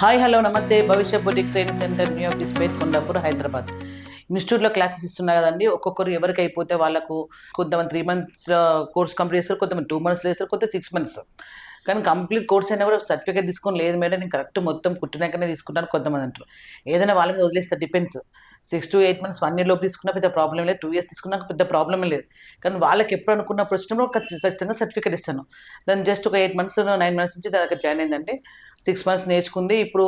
Hi hello నమస్తే. Bhavishya boutique training centre new office పేట్ కొండాపూర్ హైదరాబాద్. ఇన్స్టిట్యూట్లో classes ఇస్తున్నారు కదండి. ఒక్కొక్కరు ఎవరికి అయిపోతే వాళ్ళకు కొంతమంది త్రీ మంత్స్ కోర్స్ కంప్లీట్ చేస్తారు కొంతమంది టూ మంత్స్లో చేస్తారు కొంత సిక్స్ మంత్స్ కానీ కంప్లీట్ కోర్స్ అయినా కూడా సర్టిఫికేట్ తీసుకొని లేదు మేడం. నేను కరెక్ట్ మొత్తం కుట్టినాకనే తీసుకుంటాను కొంతమంది అంటారు. ఏదైనా వాళ్ళ మీద వదిలేస్తారు depends six to eight months one year లోపు తీసుకున్నా పెద్ద ప్రాబ్లం లేదు. టూ ఇయర్స్ తీసుకున్నాక పెద్ద ప్రాబ్లం లేదు. కానీ వాళ్ళకి ఎప్పుడు అనుకున్నప్పుడు వచ్చినప్పుడు ఖచ్చితంగా సర్టిఫికేట్ ఇస్తాను. దాన్ని జస్ట్ ఒక ఎయిట్ మంత్స్ నైన్ మంత్స్ నుంచి నా దగ్గర జాయిన్ అయిందంటే సిక్స్ మంత్స్ నేర్చుకుంది. ఇప్పుడు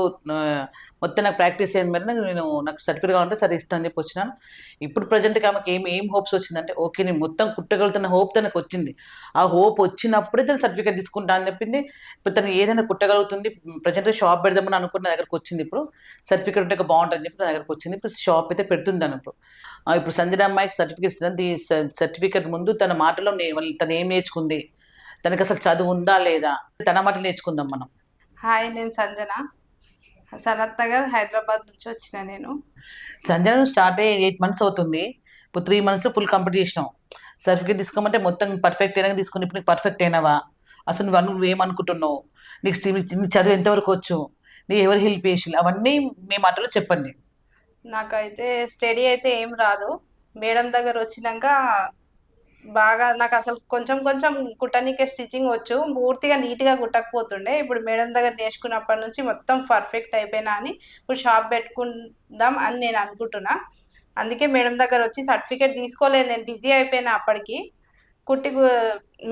మొత్తం నాకు ప్రాక్టీస్ అయింది మరి నేను నాకు సర్టిఫికేట్ కావాలంటే సరే ఇస్తాను అని చెప్పి వచ్చినాను. ఇప్పుడు ప్రజెంట్గా ఆమెకి ఏం ఏం హోప్స్ వచ్చిందంటే ఓకే నేను మొత్తం కుట్టగలుగుతున్న హోప్ తనకు వచ్చింది. ఆ హోప్ వచ్చినప్పుడే తను సర్టిఫికేట్ తీసుకుంటా అని చెప్పింది. ఇప్పుడు తను ఏదైనా కుట్టగలుగుతుంది. ప్రజెంట్ షాప్ పెడదామని అనుకున్న దగ్గరకు వచ్చింది ఇప్పుడు. సర్టిఫికేట్ ఉంటే బాగుంటుంది చెప్పి నా దగ్గరకు వచ్చింది. ఇప్పుడు షాప్ అయితే పెడుతుంది తను ఇప్పుడు. ఇప్పుడు సంజన అమ్మాయికి సర్టిఫికేట్ ఇస్తుంది ఈ సర్టిఫికేట్ ముందు తన మాటలో తను ఏం నేర్చుకుంది? తనకి అసలు చదువు ఉందా లేదా? తన మాటలు నేర్చుకుందాం మనం. హాయ్ నేను సంజన. సనత్ నగర్ హైదరాబాద్ నుంచి వచ్చిన నేను. సంజన స్టార్ట్ అయ్యి ఎయిట్ మంత్స్ అవుతుంది. ఇప్పుడు త్రీ మంత్స్లో ఫుల్ కంప్లీట్ చేసినాం సర్టిఫికేట్ తీసుకోమంటే మొత్తం పర్ఫెక్ట్ అయినా తీసుకుని ఇప్పుడు నీకు పర్ఫెక్ట్ అయినావా? అసలు నువ్వు నువ్వు ఏమనుకుంటున్నావు నీకు నీ చదువు ఎంతవరకు వచ్చు? నీ ఎవరు హెల్ప్ చేసి అవన్నీ మీ మాటలో చెప్పండి. నాకైతే స్టడీ అయితే ఏం రాదు. మేడం దగ్గర వచ్చినాక బాగా నాకు అసలు కొంచెం కొంచెం కుట్టనీకే స్టిచ్చింగ్ వచ్చు. పూర్తిగా నీట్గా కుట్టకపోతుండే. ఇప్పుడు మేడం దగ్గర నేర్చుకున్నప్పటి నుంచి మొత్తం పర్ఫెక్ట్ అయిపోయినా అని ఇప్పుడు షాప్ పెట్టుకుందాం అని నేను అనుకుంటున్నా. అందుకే మేడం దగ్గర వచ్చి సర్టిఫికేట్ తీసుకోలేదు. నేను బిజీ అయిపోయినా అప్పటికి. కుట్టి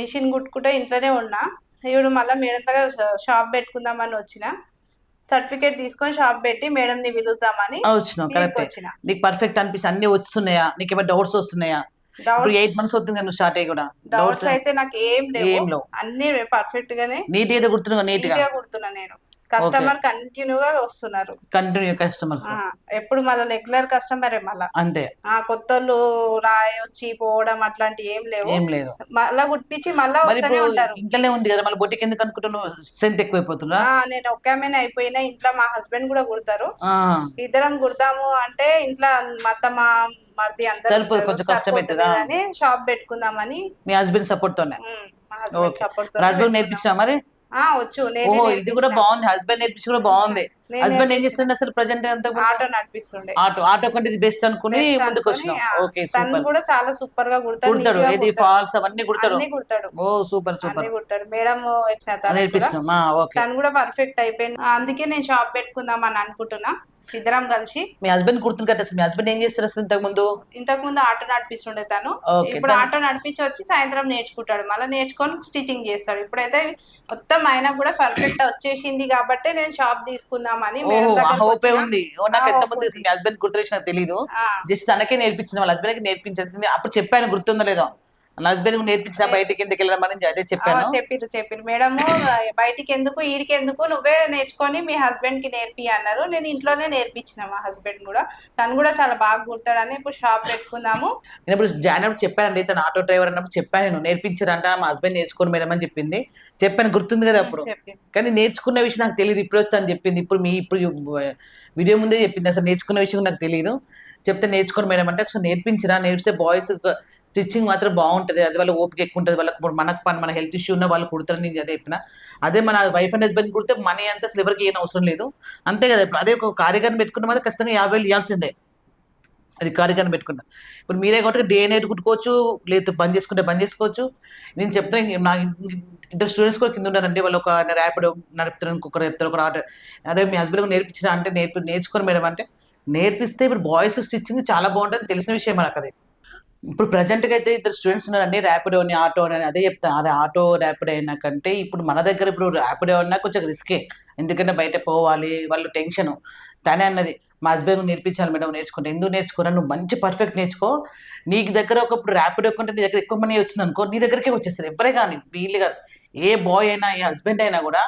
మిషన్ కుట్టుకుంటే ఇంట్లోనే ఉన్నా. ఇప్పుడు మళ్ళీ మేడం దగ్గర షాప్ పెట్టుకుందామని వచ్చిన. సర్టిఫికేట్ తీసుకొని షాప్ పెట్టి వచ్చినావు ఇక్కడికి కరెక్ట్. వచ్చిన నీకు పర్ఫెక్ట్ అనిపిస్తే అన్ని వస్తున్నాయా? నీకు ఏమైనా డౌట్స్ వస్తున్నాయా? ఇప్పుడు ఎయిట్ మంత్స్ కదా నువ్వు స్టార్ట్ అయ్యి కూడా. డౌట్స్ అయితే నాకు ఏం లేవు. అన్ని పర్ఫెక్ట్ గానే నీట్ ఏదో గుర్తున్నా నీట్గా. నీట్గా కుడుతున్నా నేను. కస్టమర్ కంటిన్యూగా వస్తున్నారు. కంటిన్యూ కస్టమర్స్ ఎప్పుడు మళ్ళీ రెగ్యులర్ కస్టమరే మళ్ళా. అంతే. ఆ కొత్త వాళ్ళు రాయి వచ్చి పోవడం అట్లాంటి ఏం లేవు. ఏం లేదు. మళ్ళా కుట్టించి మళ్ళా వస్తూనే ఉంటారు. ఇంట్లోనే ఉంది కదా మళ్ళీ బొట్టికి ఎందుకు అనుకుంటున్నావు? స్ట్రెంత్ ఎక్కువైపోతుందా? ఆ, నేను ఒక్క ఆమెనే అయిపోయినా ఇంట్లో మా హస్బెండ్ కూడా కుడతారు ఇద్దరం కుడతాము అంటే ఇంట్లో మత్తమ్మ మరిది అందరూ. కొంచెం కష్టం సరిపోతుంది అవుతుందా? అని షాప్ పెట్టుకుందామని. మీ హస్బెండ్ సపోర్ట్ తోనే. హస్బెండ్ రాజ్బాబు నేర్పించినా మరి? ఆ వచ్చు. ఓహో ఇది కూడా. బాగుంది. హస్బెండ్ నేర్పించి కూడా బాగుంది. హస్బెండ్ ఏం. చేస్తుండే అసలు ప్రజెంట్ అంత ఆటో నడిపిస్తుండే. ఆటో ఆటో కంటే ఇది బెస్ట్ అనుకుని ముందుకు వచ్చినాం ఓకే సూపర్ కూడా చాలా సూపర్గా కుడతాడు. కుడతాడు. ఫాల్స్ అవన్నీ కుడతాడు. కుడతాడు. ఓ సూపర్ సూపర్ కుడతాడు. మేడం వచ్చిన తను కూడా పర్ఫెక్ట్ అయిపోయింది. అందుకే నేను షాప్ పెట్టుకుందాం అని అనుకుంటున్నా. ఇద్దరం కలిసి మీ హస్బెండ్ కదా అసలు. మీ హస్బెండ్ ఏం చేస్తారు అసలు ఇంతకు ముందు ఇంతకు ముందు ఆటో నడిపిస్తుండే తను. ఇప్పుడు ఆటో నడిపించి వచ్చి సాయంత్రం నేర్చుకుంటాడు. మళ్ళీ నేర్చుకొని స్టిచ్చింగ్ చేస్తాడు. ఇప్పుడైతే మొత్తం ఆయన కూడా పర్ఫెక్ట్ వచ్చేసింది కాబట్టి నేను షాప్ తీసుకుందామని హోపే. ఉంది. ఓ, నాకు ఎంత ముందు. మీ హస్బెండ్ గుర్తు నాకు తెలియదు జస్ట్ తనకే నేర్పించిన వాళ్ళ హస్బెండ్కి నేర్పించింది అప్పుడు చెప్పాను గుర్తుందో లేదో. నా హస్బెండ్ నేర్పించిన బయటికి ఎందుకు వెళ్ళమని అదే చెప్పాను. చెప్పిర్రు చెప్పిర్రు. మేడము బయటికి ఎందుకు ఈడికి ఎందుకు నువ్వే నేర్చుకొని మీ హస్బెండ్కి నేర్పి అన్నారు. నేను ఇంట్లోనే నేర్పించిన మా హస్బెండ్ కూడా. తను కూడా చాలా బాగా కుడతాడని ఇప్పుడు షాప్ పెట్టుకుందాము. నేను ఇప్పుడు జాయిన్ అప్పుడు చెప్పానండి తను ఆటో డ్రైవర్ అన్నప్పుడు చెప్పాను నేను నేర్పించారంట మా హస్బెండ్ నేర్చుకోని మేడం అని చెప్పింది. చెప్పాను గుర్తుంది కదా అప్పుడు. చెప్పింది. కానీ నేర్చుకున్న విషయం నాకు తెలియదు ఇప్పుడు వస్తాను చెప్పింది. ఇప్పుడు మీ ఇప్పుడు వీడియో ముందే చెప్పింది అసలు నేర్చుకున్న విషయం నాకు తెలియదు చెప్తే నేర్చుకోని మేడం అంటే అసలు నేర్పించరా నేర్పిస్తే బాయ్స్ స్టిచ్చింగ్ మాత్రం బాగుంటుంది. అది వాళ్ళ ఓపిక ఎక్కువ ఉంటుంది వాళ్ళకి ఇప్పుడు మనకు పని మన హెల్త్ ఇష్యూ ఉన్న వాళ్ళు కుడతారు నేను అదే చెప్పిన. అదే మన వైఫ్ అండ్ హస్బెండ్ కుడితే మనీ అంతా స్లివర్కి ఏం అవసరం లేదు. అంతే కదా ఇప్పుడు. అదే ఒక కార్యక్రమం పెట్టుకున్న మాత్రం ఖచ్చితంగా యాభై వేలు ఇవ్వాల్సిందే అది కార్యక్రమం పెట్టుకున్నా ఇప్పుడు మీరే కాబట్టి డే నైట్ కుట్టుకోవచ్చు. లేదు బంద్ చేసుకుంటే బంద్ చేసుకోవచ్చు. నేను చెప్తాను నా ఇద్దరు స్టూడెంట్స్ కూడా కింద ఉన్నారండి. వాళ్ళు ఒక ర్యాపిడ్ నడుపుతారు ఇంకొకరు చెప్తారు ఒక ఆర్డర్ అదే మీ హస్బెండ్ నేర్పించిన అంటే నేర్పి నేర్చుకోరు మేడం అంటే నేర్పిస్తే ఇప్పుడు బాయ్స్ స్టిచ్చింగ్ చాలా బాగుంటుంది తెలిసిన విషయం మనకు అది. ఇప్పుడు ప్రజెంట్గా అయితే ఇద్దరు స్టూడెంట్స్ ఉన్నారండి ర్యాపిడో అని ఆటో అని అదే చెప్తాను అదే ఆటో ర్యాపిడో అయినా కంటే ఇప్పుడు మన దగ్గర ఇప్పుడు ర్యాపిడో అన్నా కొంచెం రిస్కే. ఎందుకంటే బయట పోవాలి వాళ్ళు టెన్షన్. తనే అన్నది మా హస్బెండ్ నేర్పించాలి మేడం నేర్చుకుంటే. ఎందుకు నేర్చుకున్నా నువ్వు మంచి పర్ఫెక్ట్ నేర్చుకో. నీకు దగ్గర ఒకప్పుడు ర్యాపిడో కొంటే నీ దగ్గర ఎక్కువ మనీ వచ్చింది అనుకో నీ దగ్గరికే వచ్చేస్తారు. ఎవరే కానీ వీళ్ళు కాదు. ఏ బాయ్ అయినా ఏ హస్బెండ్ అయినా కూడా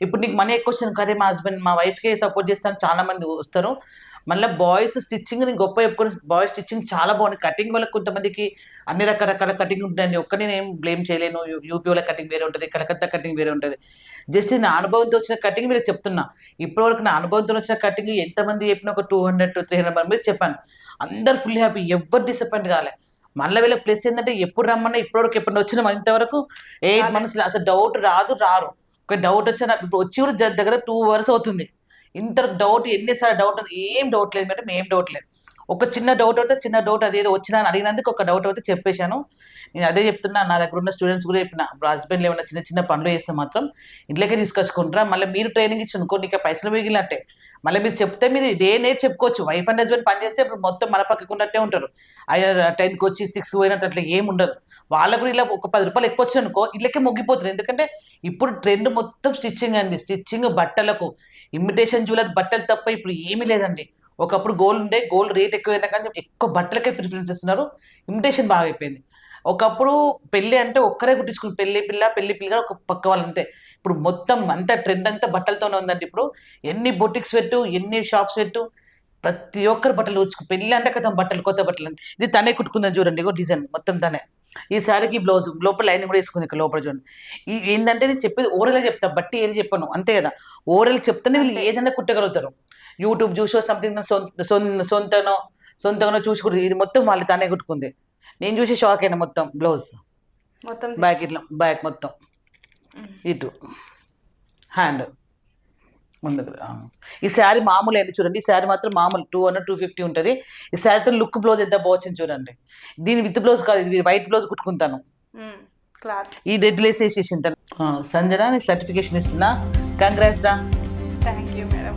ఇప్పుడు నీకు మనీ ఎక్కువ వచ్చింది కదే మా హస్బెండ్ మా వైఫ్కే సపోర్ట్ చేస్తాను చాలా మంది వస్తారు. మళ్ళీ బాయ్స్ స్టిచ్చింగ్ నేను గొప్ప చెప్పుకొని బాయ్స్ స్టిచ్చింగ్ చాలా బాగుంది. కటింగ్ వల్ల కొంతమందికి అన్ని రకరకాల కటింగ్ ఉంటాయండి. ఒక్క నేను ఏం బ్లేమ్ చేయలేను. యూపీ వాళ్ళ కటింగ్ వేరే ఉంటుంది కలకత్తా కటింగ్ వేరే ఉంటుంది. జస్ట్ నా అనుభవంతో వచ్చిన కటింగ్ మీరు చెప్తున్నా. ఇప్పటివరకు నా అనుభవంతో వచ్చిన కటింగ్ ఎంతమంది చెప్పిన ఒక two hundred to three hundred మంది చెప్పాను. అందరు ఫుల్ హ్యాపీ. ఎవరు డిసప్పాయింట్ కాలే. మళ్ళీ వీళ్ళ ప్లస్ ఏంటంటే ఎప్పుడు రమ్మన్నా ఇప్పటివరకు ఎప్పుడు వచ్చినా ఇంతవరకు అదే. మంత్స్ అసలు డౌట్ రాదు రారు. ఒక డౌట్ వచ్చా నాకు ఇప్పుడు వచ్చి కూడా దగ్గర టూ అవర్స్ అవుతుంది. ఇంత డౌట్ ఎన్నిసార్లు డౌట్ ఏం డౌట్ లేదు మేడం ఏం డౌట్ లేదు. ఒక చిన్న డౌట్ అయితే చిన్న డౌట్ అదేదో వచ్చినా అని అడిగినందుకు ఒక డౌట్ అయితే చెప్పేశాను. నేను అదే చెప్తున్నా నా దగ్గర ఉన్న స్టూడెంట్స్ కూడా చెప్పిన హస్బెండ్లు ఏమైనా చిన్న చిన్న పనులు చేస్తే మాత్రం ఇంట్లోకే తీసుకొచ్చుకుంటారా? మళ్ళీ మీరు ట్రైనింగ్ ఇచ్చి అనుకోండి ఇంకా పైసలు మిగిలినట్టే. మళ్ళీ మీరు చెప్తే మీరు ఇదేనే చెప్పుకోవచ్చు. వైఫ్ అండ్ హస్బెండ్ పని చేస్తే ఇప్పుడు మొత్తం మన పక్కకు ఉన్నట్టే ఉంటారు. ఆయన టెన్కి వచ్చి సిక్స్ పోయినట్టు అట్లా ఏం ఉండదు. వాళ్ళకు కూడా ఇలా ఒక పది రూపాయలు ఎక్కువ వచ్చానుకో ఇళ్ళకే మొగ్గిపోతుంది ఎందుకంటే ఇప్పుడు ట్రెండ్ మొత్తం స్టిచ్చింగ్ అండి. స్టిచ్చింగ్ బట్టలకు. ఇమిటేషన్ జ్యువెలరీ బట్టలు తప్ప ఇప్పుడు ఏమీ లేదండి. ఒకప్పుడు గోల్డ్ ఉండే గోల్డ్ రేట్ ఎక్కువైనా కానీ ఎక్కువ బట్టలకే ప్రిఫరెన్స్ ఇస్తున్నారు ఇమిటేషన్ బాగా అయిపోయింది. ఒకప్పుడు పెళ్ళి అంటే ఒక్కరే కుట్టించుకుని పెళ్ళి పిల్ల పెళ్ళి పిల్ల ఒక పక్క వాళ్ళంతే ఇప్పుడు మొత్తం అంతా ట్రెండ్ అంతా బట్టలతోనే ఉందండి ఇప్పుడు. ఎన్ని బొటిక్స్ పెట్టు ఎన్ని షాప్స్ పెట్టు ప్రతి ఒక్కరు బట్టలు కుట్టుకు పెళ్ళి అంటే కదా బట్టలు కొత్త బట్టలు ఇది తనే కుట్టుకుందని చూడండి ఇగో డిజైన్ మొత్తం తనే. ఈ శారీకి బ్లౌజ్ లోపల లైనింగ్ కూడా వేసుకుంది ఇక్కడ లోపల చూడండి. ఈ ఏంటంటే నేను చెప్పేది ఓరల్గా చెప్తా బట్టి ఏది చెప్పను అంతే కదా. ఓరల్ చెప్తేనే వీళ్ళు. ఏదైనా కుట్టగలుగుతారు. యూట్యూబ్ చూసో సంథింగ్ సొంత సొంత- సొంతనో సొంతంగానో చూసి కుట్టి ఇది మొత్తం వాళ్ళు తానే కుట్టుకుంది. నేను చూసి షాక్ అయినా మొత్తం బ్లౌజ్ మొత్తం బ్యాక్ ఇట్లా బ్యాక్ మొత్తం. ఇటు. హ్యాండ్ ఈ శారీ మామూలు అండి చూడండి. ఈ శారీ మాత్రం మామూలు టూ హండ్రెడ్ టూ ఫిఫ్టీ ఉంటుంది. ఈ శారీతో లుక్ బ్లౌజ్ ఎంత బాగుంది చూడండి. దీని విత్ బ్లౌజ్ కాదు ఇది వైట్ బ్లౌజ్ కుట్టుకుంటాను. క్లాత్. ఈ రెడ్ లేస్ వేసేసి సంజన నీకు సర్టిఫికేషన్ ఇస్తున్నా. కంగ్రాట్స్ రా. Thank you madam